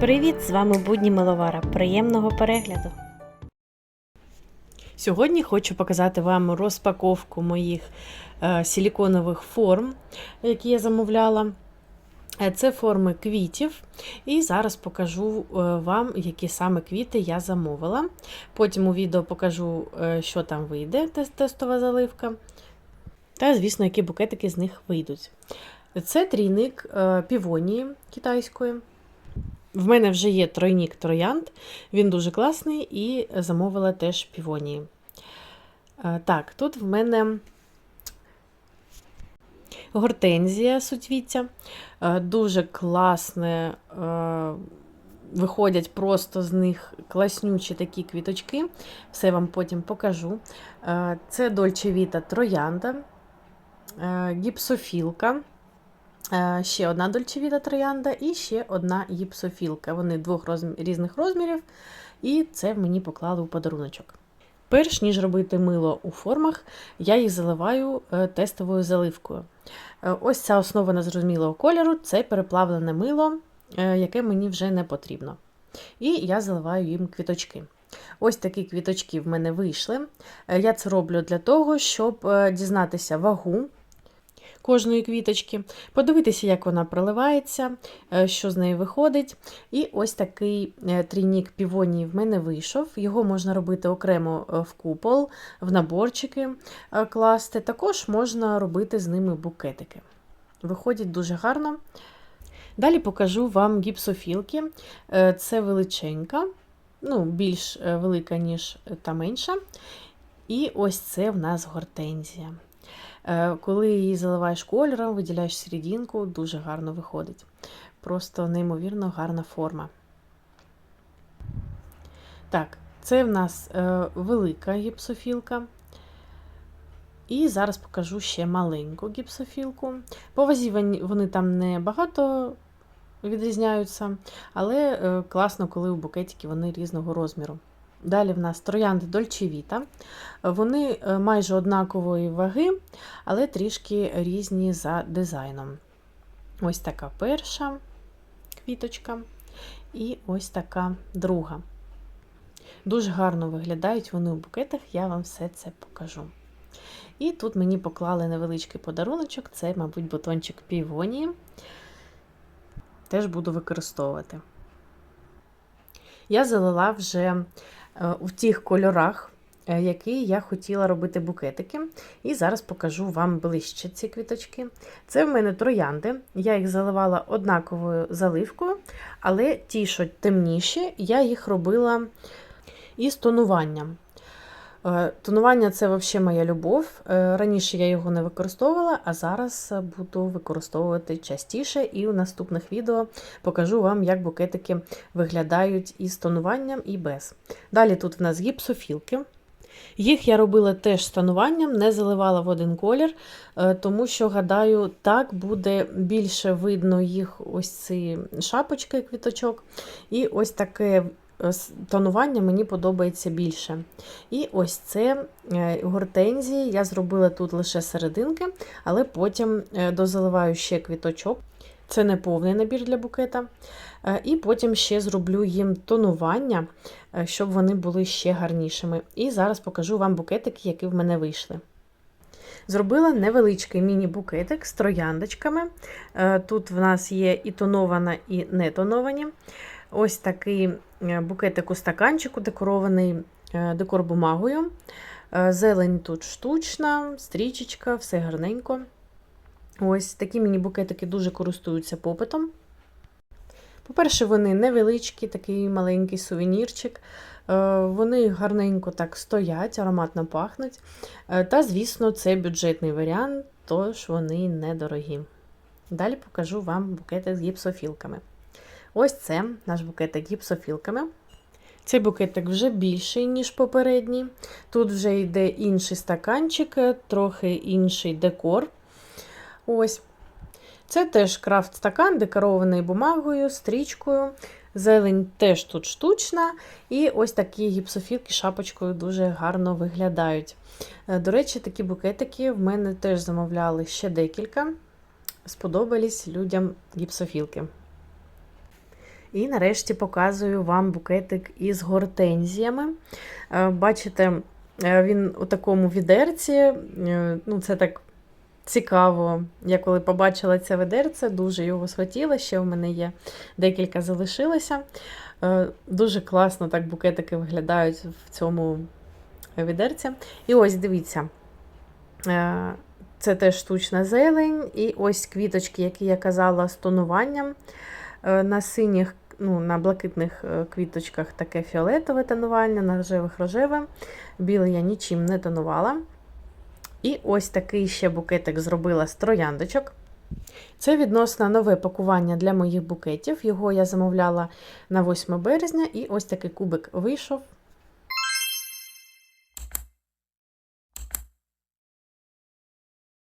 Привіт! З вами Будні Миловара. Приємного перегляду! Сьогодні хочу показати вам розпаковку моїх е, силіконових форм, які я замовляла. Е, Це форми квітів, і зараз покажу е, вам, які саме квіти я замовила. Потім у відео покажу, що там вийде, тестова заливка. Та, звісно, які букетики з них вийдуть. Це трійник півонії китайської. В мене вже є тройнік троянд, він дуже класний і замовила теж півонії. Е, Так, тут в мене гортензія суцвіття. Е, Дуже класне, е, виходять просто з них класнючі такі квіточки. Все вам потім покажу. Це Дольче Віта троянда, гіпсофілка. Е, Ще одна дольчевіта троянда і ще одна гіпсофілка. Вони двох розм... різних розмірів, і це мені поклали у подаруночок. Перш ніж робити мило у формах, я їх заливаю е, тестовою заливкою. Е, Ось ця основа незрозумілого кольору це переплавлене мило, яке мені вже не потрібно. І я заливаю їм квіточки. Ось такі квіточки в мене вийшли. Я це роблю для того, щоб дізнатися вагу кожної квіточки, подивитися, як вона проливається, е, що з неї виходить. І ось такий е, трійнік півонії в мене вийшов. Його можна робити окремо е, в купол, в наборчики класти. Також можна робити з ними букетики. Виходять дуже гарно. Далі покажу вам гіпсофілки. Це величенька, ну, більш велика, ніж та менша. І ось це в нас гортензія. Е, Коли її заливаєш кольором, виділяєш серединку, дуже гарно виходить. Просто неймовірно гарна форма. Так, це в нас е, велика гіпсофілка. І зараз покажу ще маленьку гіпсофілку. По вони там не багато відрізняються, але е, класно, коли у букетики вони різного розміру. Далі в нас троянди дольчевіта. Вони е, майже однакової ваги, але трішки різні за дизайном. Ось така перша квіточка, і ось така друга. Дуже гарно виглядають вони у букетах, я вам все це покажу. І тут мені поклали невеличкий подаруночок, це, мабуть, бутончик півонії. Теж буду використовувати. Я залила вже в тих кольорах, е, які я хотіла робити букетики. І зараз покажу вам ближче ці квіточки. Це в мене троянди. Я їх заливала однаковою заливкою, але ті, що темніші, я їх робила із тонуванням. Е, Тонування це взагалі моя любов. Е, Раніше я його не використовувала, а зараз буду використовувати частіше, і у наступних відео покажу вам, як букетики виглядають із тонуванням і без. Далі тут в нас гіпсофілки. Їх я робила теж з тонуванням, не заливала в один колір, е, тому що, гадаю, так буде більше видно їх ось ці шапочки квіточок. І ось таке е, тонування мені подобається більше. І ось це е, гортензії. Я зробила тут лише серединки, але потім е, дозаливаю ще квіточок. Це не повний набір для букета. Е, І потім ще зроблю їм тонування, щоб вони були ще гарнішими. І зараз покажу вам букетики, які в мене вийшли. Зробила невеличкий міні-букетик з трояндочками. Тут в нас є і тонована, і не тоновані. Ось такий е, букетик у стаканчику, декорований е, декор бумагою. Е, Зелень тут штучна, стрічечка, все гарненько. Ось такі міні-букетики дуже користуються попитом. По-перше, вони невеличкі, такий маленький сувенірчик. Вони гарненько так стоять, ароматно пахнуть. Та, звісно, це бюджетний варіант, тож вони недорогі. Далі покажу вам букетик з гіпсофілками. Ось це наш букетик гіпсофілками. Цей букетик вже більший, ніж попередній. Тут вже йде інший стаканчик, е, трохи інший декор. Ось. Це теж крафт-стакан, декорований бумагою, стрічкою. Зелень теж тут штучна. І ось такі гіпсофілки шапочкою дуже гарно виглядають. Е, До речі, такі букетики в мене теж замовляли ще декілька. Сподобались людям гіпсофілки. І нарешті показую вам букетик із гортензіями. Е, Бачите, е, він у такому відерці. е, Ну, це так цікаво. Я коли побачила це ведерце, дуже його схотіла. Ще в мене є декілька залишилося. Дуже класно так букетики виглядають в цьому відерці. І ось дивіться. Це теж штучна зелень, і ось квіточки, які я казала, з тонуванням. На синіх, ну, на блакитних е, квіточках таке фіолетове тонування, на рожевих рожеве. Біле я нічим не тонувала. І ось такий ще букетик зробила з трояндочок. Це відносно нове пакування для моїх букетів. Його я замовляла на 8 березня, і ось такий кубик вийшов.